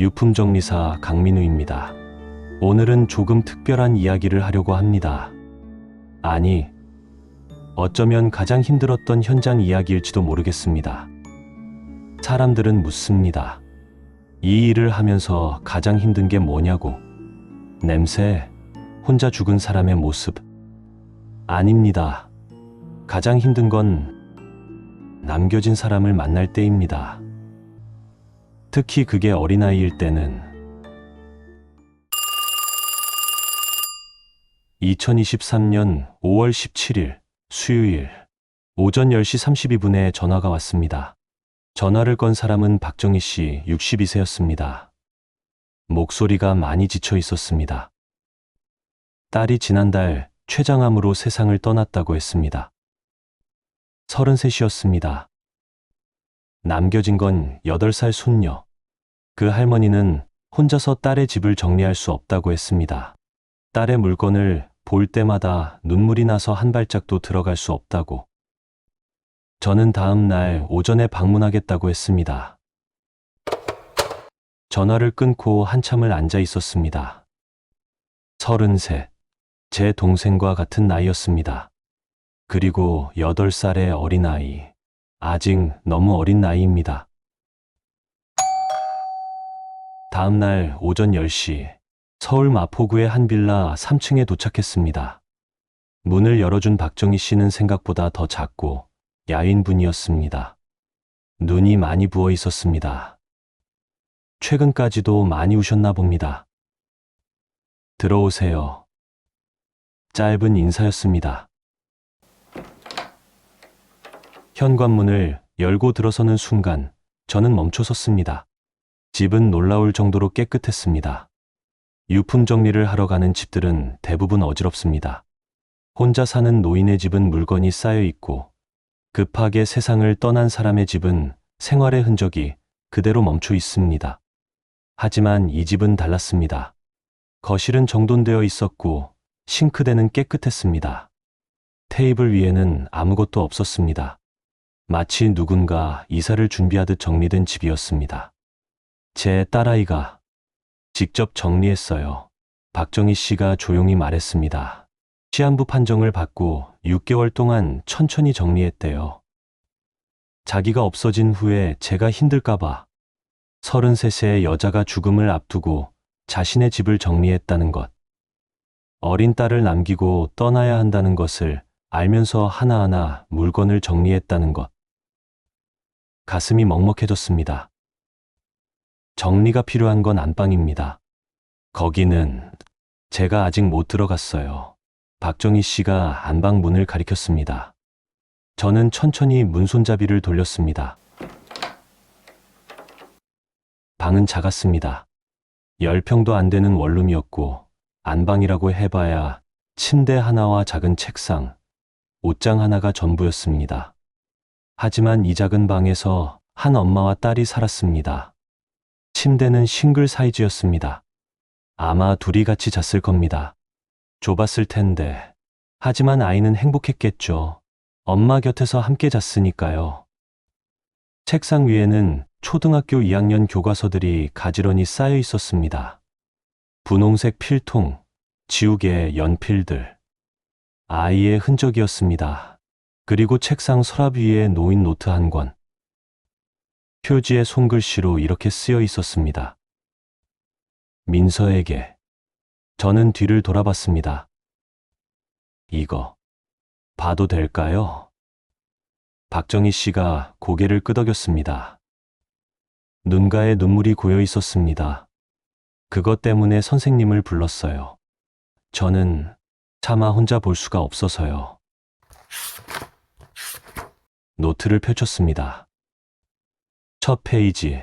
유품정리사 강민우입니다. 오늘은 조금 특별한 이야기를 하려고 합니다. 아니, 어쩌면 가장 힘들었던 현장 이야기일지도 모르겠습니다. 사람들은 묻습니다. 이 일을 하면서 가장 힘든 게 뭐냐고. 냄새, 혼자 죽은 사람의 모습. 아닙니다. 가장 힘든 건 남겨진 사람을 만날 때입니다. 특히 그게 어린아이일 때는 2023년 5월 17일 수요일 오전 10시 32분에 전화가 왔습니다. 전화를 건 사람은 박정희 씨 62세였습니다. 목소리가 많이 지쳐 있었습니다. 딸이 지난달 췌장암으로 세상을 떠났다고 했습니다. 33이었습니다. 남겨진 건 8살 손녀. 그 할머니는 혼자서 딸의 집을 정리할 수 없다고 했습니다. 딸의 물건을 볼 때마다 눈물이 나서 한 발짝도 들어갈 수 없다고. 저는 다음 날 오전에 방문하겠다고 했습니다. 전화를 끊고 한참을 앉아 있었습니다. 서른셋. 제 동생과 같은 나이였습니다. 그리고 8살의 어린아이. 아직 너무 어린 나이입니다. 다음 날 오전 10시 서울 마포구의 한 빌라 3층에 도착했습니다. 문을 열어준 박정희 씨는 생각보다 더 작고 야윈 분이었습니다. 눈이 많이 부어 있었습니다. 최근까지도 많이 우셨나 봅니다. 들어오세요. 짧은 인사였습니다. 현관문을 열고 들어서는 순간 저는 멈춰 섰습니다. 집은 놀라울 정도로 깨끗했습니다. 유품 정리를 하러 가는 집들은 대부분 어지럽습니다. 혼자 사는 노인의 집은 물건이 쌓여 있고 급하게 세상을 떠난 사람의 집은 생활의 흔적이 그대로 멈춰 있습니다. 하지만 이 집은 달랐습니다. 거실은 정돈되어 있었고 싱크대는 깨끗했습니다. 테이블 위에는 아무것도 없었습니다. 마치 누군가 이사를 준비하듯 정리된 집이었습니다. 제 딸아이가 직접 정리했어요. 박정희 씨가 조용히 말했습니다. 시한부 판정을 받고 6개월 동안 천천히 정리했대요. 자기가 없어진 후에 제가 힘들까봐 33세의 여자가 죽음을 앞두고 자신의 집을 정리했다는 것. 어린 딸을 남기고 떠나야 한다는 것을 알면서 하나하나 물건을 정리했다는 것. 가슴이 먹먹해졌습니다. 정리가 필요한 건 안방입니다. 거기는 제가 아직 못 들어갔어요. 박정희 씨가 안방 문을 가리켰습니다. 저는 천천히 문손잡이를 돌렸습니다. 방은 작았습니다. 10평도 안 되는 원룸이었고, 안방이라고 해봐야 침대 하나와 작은 책상, 옷장 하나가 전부였습니다. 하지만 이 작은 방에서 한 엄마와 딸이 살았습니다. 침대는 싱글 사이즈였습니다. 아마 둘이 같이 잤을 겁니다. 좁았을 텐데. 하지만 아이는 행복했겠죠. 엄마 곁에서 함께 잤으니까요. 책상 위에는 초등학교 2학년 교과서들이 가지런히 쌓여 있었습니다. 분홍색 필통, 지우개, 연필들. 아이의 흔적이었습니다. 그리고 책상 서랍 위에 놓인 노트 한 권. 표지에 손글씨로 이렇게 쓰여 있었습니다. 민서에게. 저는 뒤를 돌아봤습니다. 이거, 봐도 될까요? 박정희 씨가 고개를 끄덕였습니다. 눈가에 눈물이 고여 있었습니다. 그것 때문에 선생님을 불렀어요. 저는 차마 혼자 볼 수가 없어서요. 노트를 펼쳤습니다. 첫 페이지.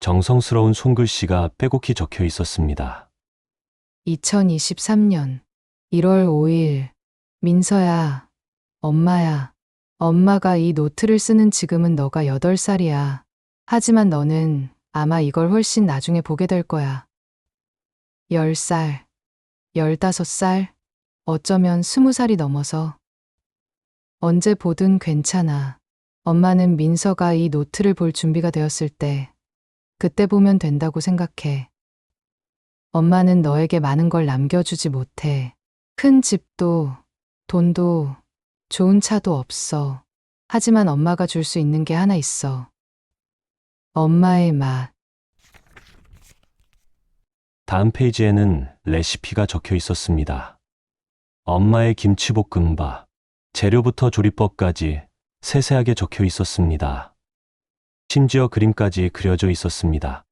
정성스러운 손글씨가 빼곡히 적혀 있었습니다. 2023년 1월 5일 민서야, 엄마야. 엄마가 이 노트를 쓰는 지금은 너가 8살이야. 하지만 너는 아마 이걸 훨씬 나중에 보게 될 거야. 10살, 15살, 어쩌면 20살이 넘어서. 언제 보든 괜찮아. 엄마는 민서가 이 노트를 볼 준비가 되었을 때 그때 보면 된다고 생각해. 엄마는 너에게 많은 걸 남겨주지 못해. 큰 집도, 돈도, 좋은 차도 없어. 하지만 엄마가 줄 수 있는 게 하나 있어. 엄마의 맛. 다음 페이지에는 레시피가 적혀 있었습니다. 엄마의 김치볶음밥, 재료부터 조리법까지 세세하게 적혀 있었습니다. 심지어 그림까지 그려져 있었습니다.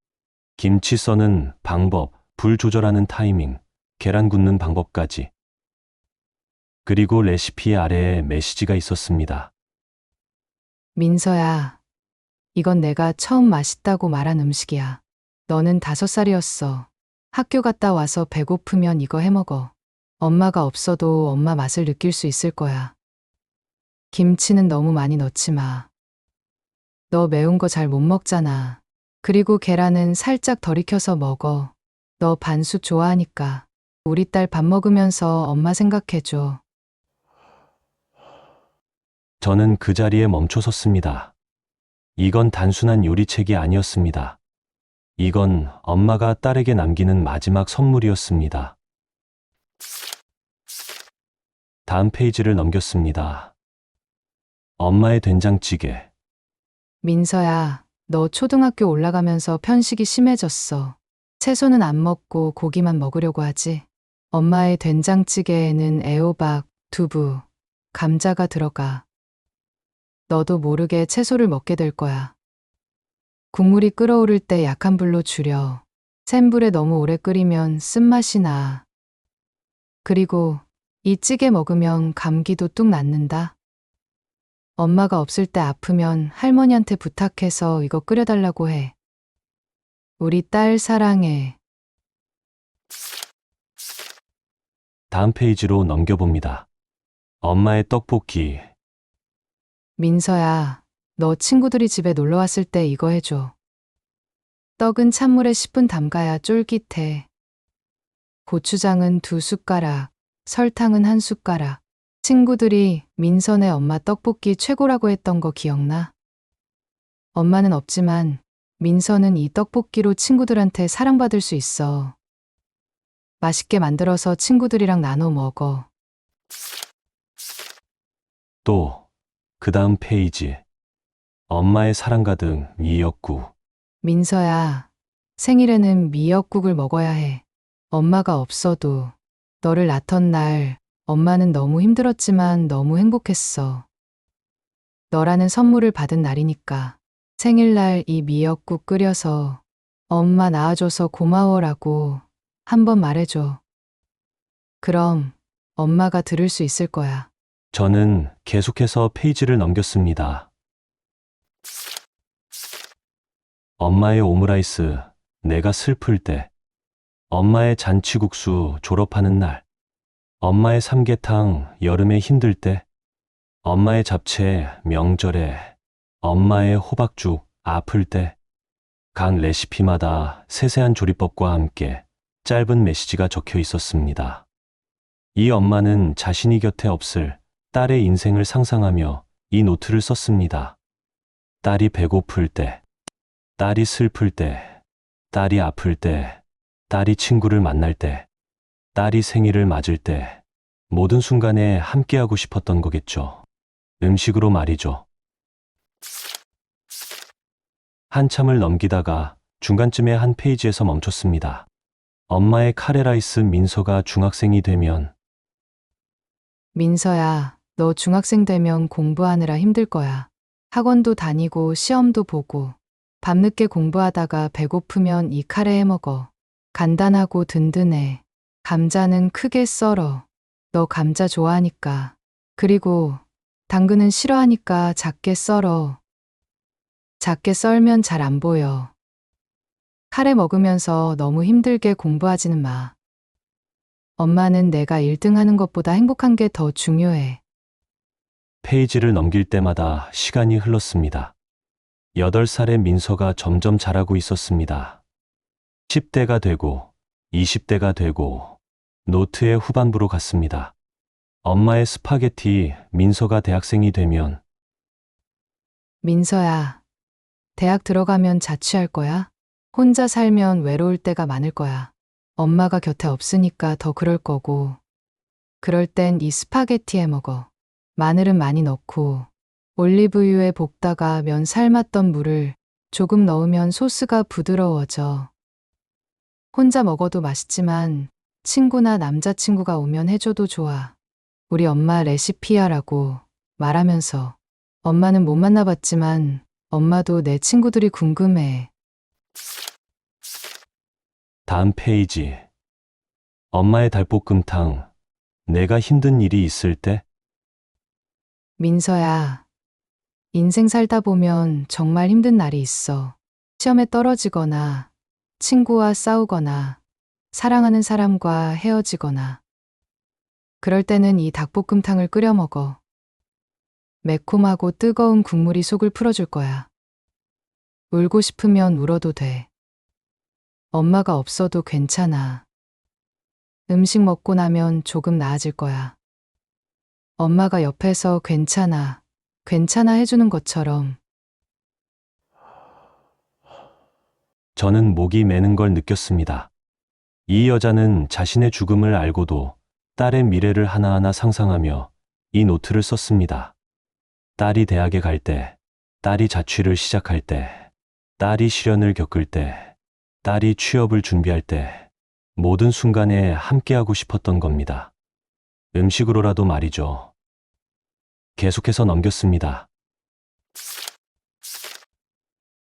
김치 써는 방법, 불 조절하는 타이밍, 계란 굽는 방법까지. 그리고 레시피 아래에 메시지가 있었습니다. 민서야, 이건 내가 처음 맛있다고 말한 음식이야. 너는 다섯 살이었어. 학교 갔다 와서 배고프면 이거 해 먹어. 엄마가 없어도 엄마 맛을 느낄 수 있을 거야. 김치는 너무 많이 넣지 마. 너 매운 거 잘 못 먹잖아. 그리고 계란은 살짝 덜 익혀서 먹어. 너 반숙 좋아하니까. 우리 딸 밥 먹으면서 엄마 생각해줘. 저는 그 자리에 멈춰 섰습니다. 이건 단순한 요리책이 아니었습니다. 이건 엄마가 딸에게 남기는 마지막 선물이었습니다. 다음 페이지를 넘겼습니다. 엄마의 된장찌개. 민서야, 너 초등학교 올라가면서 편식이 심해졌어. 채소는 안 먹고 고기만 먹으려고 하지. 엄마의 된장찌개에는 애호박, 두부, 감자가 들어가. 너도 모르게 채소를 먹게 될 거야. 국물이 끓어오를 때 약한 불로 줄여. 센 불에 너무 오래 끓이면 쓴맛이 나. 그리고 이 찌개 먹으면 감기도 뚝 낫는다. 엄마가 없을 때 아프면 할머니한테 부탁해서 이거 끓여달라고 해. 우리 딸 사랑해. 다음 페이지로 넘겨봅니다. 엄마의 떡볶이. 민서야, 너 친구들이 집에 놀러 왔을 때 이거 해줘. 떡은 찬물에 10분 담가야 쫄깃해. 고추장은 두 숟가락, 설탕은 한 숟가락. 친구들이 민선의 엄마 떡볶이 최고라고 했던 거 기억나? 엄마는 없지만 민선은 이 떡볶이로 친구들한테 사랑받을 수 있어. 맛있게 만들어서 친구들이랑 나눠 먹어. 또, 그 다음 페이지. 엄마의 사랑 가득 미역국. 민서야, 생일에는 미역국을 먹어야 해. 엄마가 없어도 너를 낳던 날 엄마는 너무 힘들었지만 너무 행복했어. 너라는 선물을 받은 날이니까 생일날 이 미역국 끓여서 엄마 낳아줘서 고마워라고 한번 말해줘. 그럼 엄마가 들을 수 있을 거야. 저는 계속해서 페이지를 넘겼습니다. 엄마의 오므라이스, 내가 슬플 때. 엄마의 잔치국수, 졸업하는 날. 엄마의 삼계탕, 여름에 힘들 때. 엄마의 잡채, 명절에. 엄마의 호박죽, 아플 때. 각 레시피마다 세세한 조리법과 함께 짧은 메시지가 적혀 있었습니다. 이 엄마는 자신이 곁에 없을 딸의 인생을 상상하며 이 노트를 썼습니다. 딸이 배고플 때, 딸이 슬플 때, 딸이 아플 때, 딸이 친구를 만날 때, 딸이 생일을 맞을 때, 모든 순간에 함께하고 싶었던 거겠죠. 음식으로 말이죠. 한참을 넘기다가 중간쯤에 한 페이지에서 멈췄습니다. 엄마의 카레라이스 민서가 중학생이 되면 민서야, 너 중학생 되면 공부하느라 힘들 거야. 학원도 다니고 시험도 보고 밤늦게 공부하다가 배고프면 이 카레 해 먹어. 간단하고 든든해. 감자는 크게 썰어. 너 감자 좋아하니까. 그리고 당근은 싫어하니까 작게 썰어. 작게 썰면 잘 안 보여. 카레 먹으면서 너무 힘들게 공부하지는 마. 엄마는 내가 1등 하는 것보다 행복한 게 더 중요해. 페이지를 넘길 때마다 시간이 흘렀습니다. 8살의 민서가 점점 자라고 있었습니다. 10대가 되고 20대가 되고 노트의 후반부로 갔습니다. 엄마의 스파게티 민서가 대학생이 되면 민서야, 대학 들어가면 자취할 거야? 혼자 살면 외로울 때가 많을 거야. 엄마가 곁에 없으니까 더 그럴 거고. 그럴 땐 이 스파게티에 먹어. 마늘은 많이 넣고, 올리브유에 볶다가 면 삶았던 물을 조금 넣으면 소스가 부드러워져. 혼자 먹어도 맛있지만 친구나 남자친구가 오면 해줘도 좋아. 우리 엄마 레시피야라고 말하면서 엄마는 못 만나봤지만 엄마도 내 친구들이 궁금해. 다음 페이지. 엄마의 달볶음탕. 내가 힘든 일이 있을 때 민서야, 인생 살다 보면 정말 힘든 날이 있어. 시험에 떨어지거나, 친구와 싸우거나, 사랑하는 사람과 헤어지거나. 그럴 때는 이 닭볶음탕을 끓여 먹어. 매콤하고 뜨거운 국물이 속을 풀어줄 거야. 울고 싶으면 울어도 돼. 엄마가 없어도 괜찮아. 음식 먹고 나면 조금 나아질 거야. 엄마가 옆에서 괜찮아, 괜찮아 해주는 것처럼 저는 목이 매는 걸 느꼈습니다. 이 여자는 자신의 죽음을 알고도 딸의 미래를 하나하나 상상하며 이 노트를 썼습니다. 딸이 대학에 갈 때, 딸이 자취를 시작할 때, 딸이 시련을 겪을 때, 딸이 취업을 준비할 때, 모든 순간에 함께하고 싶었던 겁니다. 음식으로라도 말이죠. 계속해서 넘겼습니다.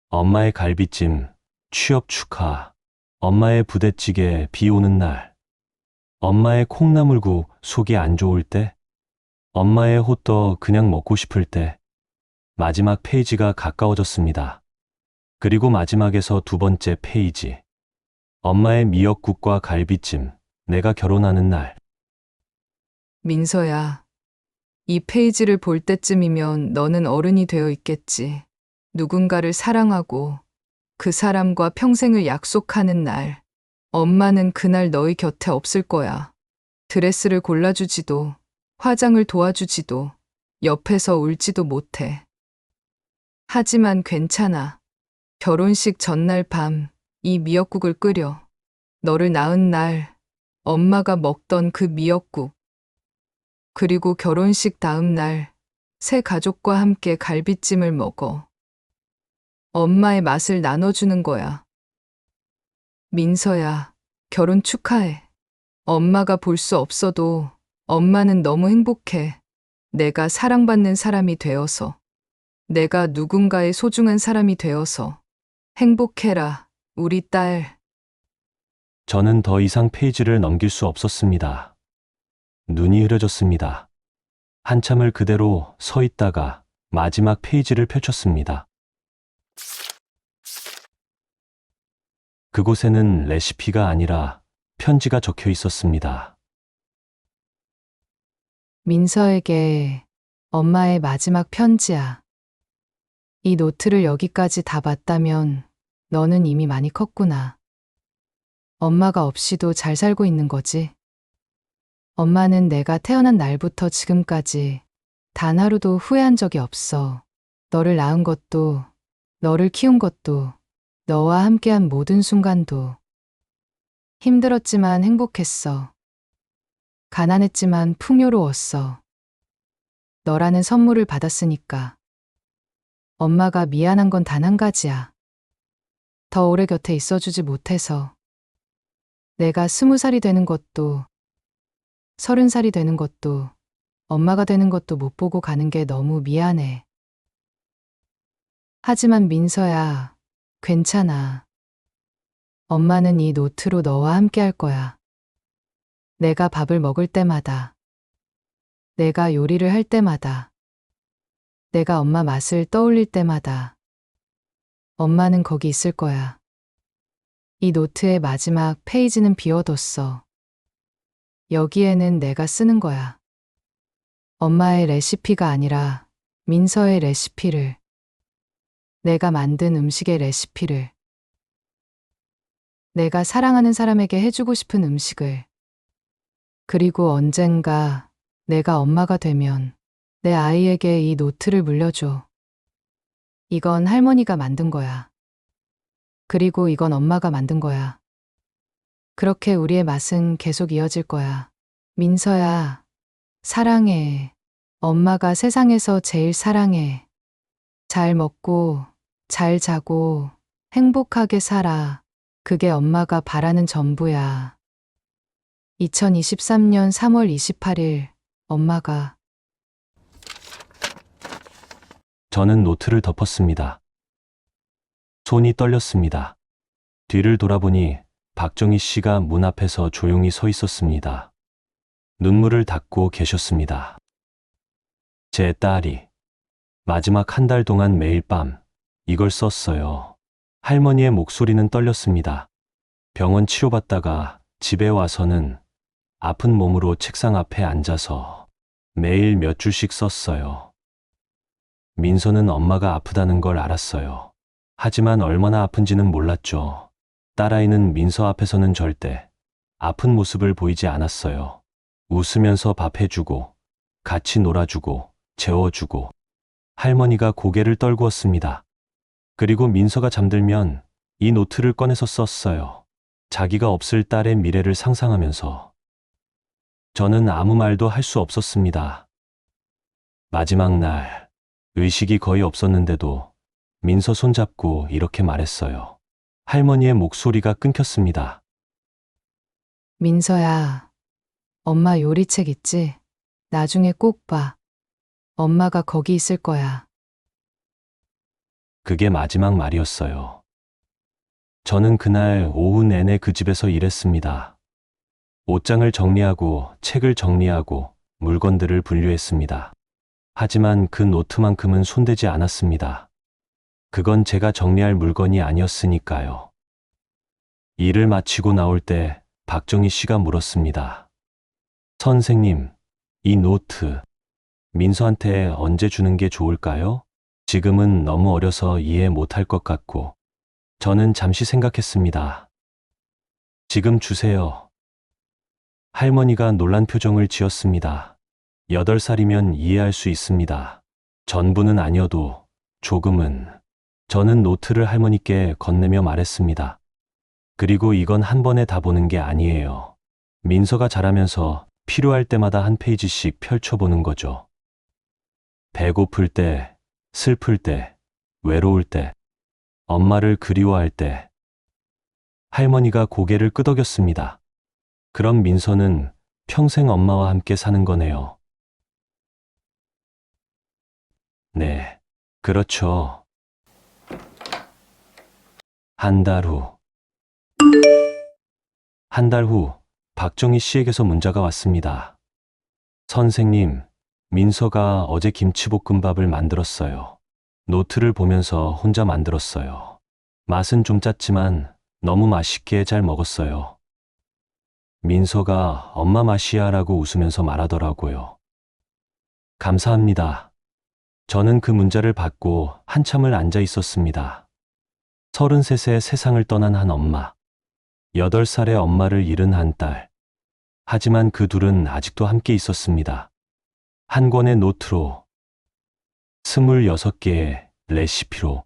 엄마의 갈비찜, 취업 축하, 엄마의 부대찌개 비 오는 날, 엄마의 콩나물국 속이 안 좋을 때, 엄마의 호떡 그냥 먹고 싶을 때, 마지막 페이지가 가까워졌습니다. 그리고 마지막에서 두 번째 페이지. 엄마의 미역국과 갈비찜, 내가 결혼하는 날. 민서야, 이 페이지를 볼 때쯤이면 너는 어른이 되어 있겠지. 누군가를 사랑하고 그 사람과 평생을 약속하는 날. 엄마는 그날 너희 곁에 없을 거야. 드레스를 골라주지도, 화장을 도와주지도, 옆에서 울지도 못해. 하지만 괜찮아. 결혼식 전날 밤, 이 미역국을 끓여. 너를 낳은 날, 엄마가 먹던 그 미역국. 그리고 결혼식 다음 날, 새 가족과 함께 갈비찜을 먹어. 엄마의 맛을 나눠주는 거야. 민서야, 결혼 축하해. 엄마가 볼 수 없어도 엄마는 너무 행복해. 내가 사랑받는 사람이 되어서. 내가 누군가의 소중한 사람이 되어서. 행복해라, 우리 딸. 저는 더 이상 페이지를 넘길 수 없었습니다. 눈이 흐려졌습니다. 한참을 그대로 서 있다가 마지막 페이지를 펼쳤습니다. 그곳에는 레시피가 아니라 편지가 적혀 있었습니다. 민서에게 엄마의 마지막 편지야. 이 노트를 여기까지 다 봤다면 너는 이미 많이 컸구나. 엄마가 없이도 잘 살고 있는 거지. 엄마는 내가 태어난 날부터 지금까지 단 하루도 후회한 적이 없어. 너를 낳은 것도, 너를 키운 것도, 너와 함께한 모든 순간도. 힘들었지만 행복했어. 가난했지만 풍요로웠어. 너라는 선물을 받았으니까. 엄마가 미안한 건 단 한 가지야. 더 오래 곁에 있어주지 못해서. 내가 스무 살이 되는 것도, 서른 살이 되는 것도, 엄마가 되는 것도 못 보고 가는 게 너무 미안해. 하지만 민서야, 괜찮아. 엄마는 이 노트로 너와 함께 할 거야. 내가 밥을 먹을 때마다, 내가 요리를 할 때마다, 내가 엄마 맛을 떠올릴 때마다, 엄마는 거기 있을 거야. 이 노트의 마지막 페이지는 비워뒀어. 여기에는 내가 쓰는 거야. 엄마의 레시피가 아니라 민서의 레시피를. 내가 만든 음식의 레시피를. 내가 사랑하는 사람에게 해주고 싶은 음식을. 그리고 언젠가 내가 엄마가 되면 내 아이에게 이 노트를 물려줘. 이건 할머니가 만든 거야. 그리고 이건 엄마가 만든 거야. 그렇게 우리의 맛은 계속 이어질 거야. 민서야, 사랑해. 엄마가 세상에서 제일 사랑해. 잘 먹고, 잘 자고, 행복하게 살아. 그게 엄마가 바라는 전부야. 2023년 3월 28일, 엄마가 저는 노트를 덮었습니다. 손이 떨렸습니다. 뒤를 돌아보니 박정희 씨가 문 앞에서 조용히 서 있었습니다. 눈물을 닦고 계셨습니다. 제 딸이 마지막 한 달 동안 매일 밤 이걸 썼어요. 할머니의 목소리는 떨렸습니다. 병원 치료받다가 집에 와서는 아픈 몸으로 책상 앞에 앉아서 매일 몇 줄씩 썼어요. 민서는 엄마가 아프다는 걸 알았어요. 하지만 얼마나 아픈지는 몰랐죠. 딸아이는 민서 앞에서는 절대 아픈 모습을 보이지 않았어요. 웃으면서 밥 해주고, 같이 놀아주고, 재워주고, 할머니가 고개를 떨구었습니다. 그리고 민서가 잠들면 이 노트를 꺼내서 썼어요. 자기가 없을 딸의 미래를 상상하면서. 저는 아무 말도 할 수 없었습니다. 마지막 날, 의식이 거의 없었는데도 민서 손잡고 이렇게 말했어요. 할머니의 목소리가 끊겼습니다. 민서야, 엄마 요리책 있지? 나중에 꼭 봐. 엄마가 거기 있을 거야. 그게 마지막 말이었어요. 저는 그날 오후 내내 그 집에서 일했습니다. 옷장을 정리하고 책을 정리하고 물건들을 분류했습니다. 하지만 그 노트만큼은 손대지 않았습니다. 그건 제가 정리할 물건이 아니었으니까요. 일을 마치고 나올 때 박정희 씨가 물었습니다. 선생님, 이 노트 민서한테 언제 주는 게 좋을까요? 지금은 너무 어려서 이해 못할 것 같고, 저는 잠시 생각했습니다. 지금 주세요. 할머니가 놀란 표정을 지었습니다. 여덟 살이면 이해할 수 있습니다. 전부는 아니어도 조금은. 저는 노트를 할머니께 건네며 말했습니다. 그리고 이건 한 번에 다 보는 게 아니에요. 민서가 자라면서 필요할 때마다 한 페이지씩 펼쳐보는 거죠. 배고플 때, 슬플 때, 외로울 때, 엄마를 그리워할 때. 할머니가 고개를 끄덕였습니다. 그럼 민서는 평생 엄마와 함께 사는 거네요. 네, 그렇죠. 한 달 후. 한 달 후, 박정희 씨에게서 문자가 왔습니다. 선생님, 민서가 어제 김치볶음밥을 만들었어요. 노트를 보면서 혼자 만들었어요. 맛은 좀 짰지만 너무 맛있게 잘 먹었어요. 민서가 엄마 맛이야 라고 웃으면서 말하더라고요. 감사합니다. 저는 그 문자를 받고 한참을 앉아 있었습니다. 33세 세상을 떠난 한 엄마. 8살의 엄마를 잃은 한 딸. 하지만 그 둘은 아직도 함께 있었습니다. 한 권의 노트로, 26개의 레시피로.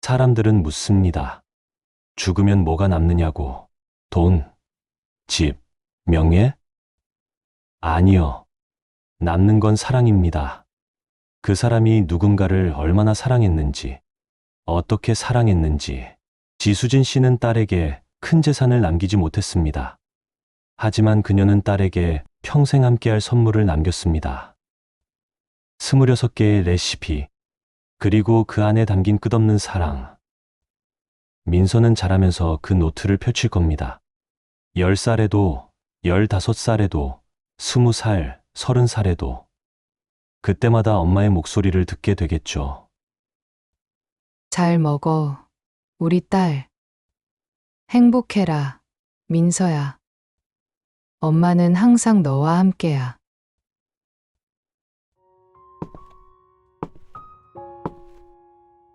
사람들은 묻습니다. 죽으면 뭐가 남느냐고. 돈, 집, 명예? 아니요. 남는 건 사랑입니다. 그 사람이 누군가를 얼마나 사랑했는지, 어떻게 사랑했는지. 지수진 씨는 딸에게 큰 재산을 남기지 못했습니다. 하지만 그녀는 딸에게 평생 함께할 선물을 남겼습니다. 26개의 레시피, 그리고 그 안에 담긴 끝없는 사랑. 민서는 자라면서 그 노트를 펼칠 겁니다. 10살에도, 15살에도, 20살, 30살에도. 그때마다 엄마의 목소리를 듣게 되겠죠. 잘 먹어. 우리 딸. 행복해라. 민서야. 엄마는 항상 너와 함께야.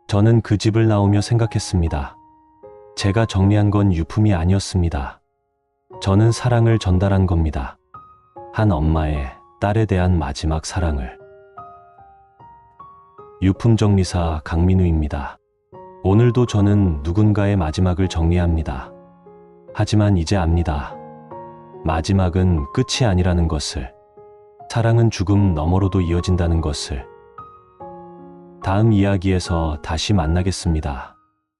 저는 그 집을 나오며 생각했습니다. 제가 정리한 건 유품이 아니었습니다. 저는 사랑을 전달한 겁니다. 한 엄마의 딸에 대한 마지막 사랑을. 유품 정리사 강민우입니다. 오늘도 저는 누군가의 마지막을 정리합니다. 하지만 이제 압니다. 마지막은 끝이 아니라는 것을. 사랑은 죽음 너머로도 이어진다는 것을. 다음 이야기에서 다시 만나겠습니다.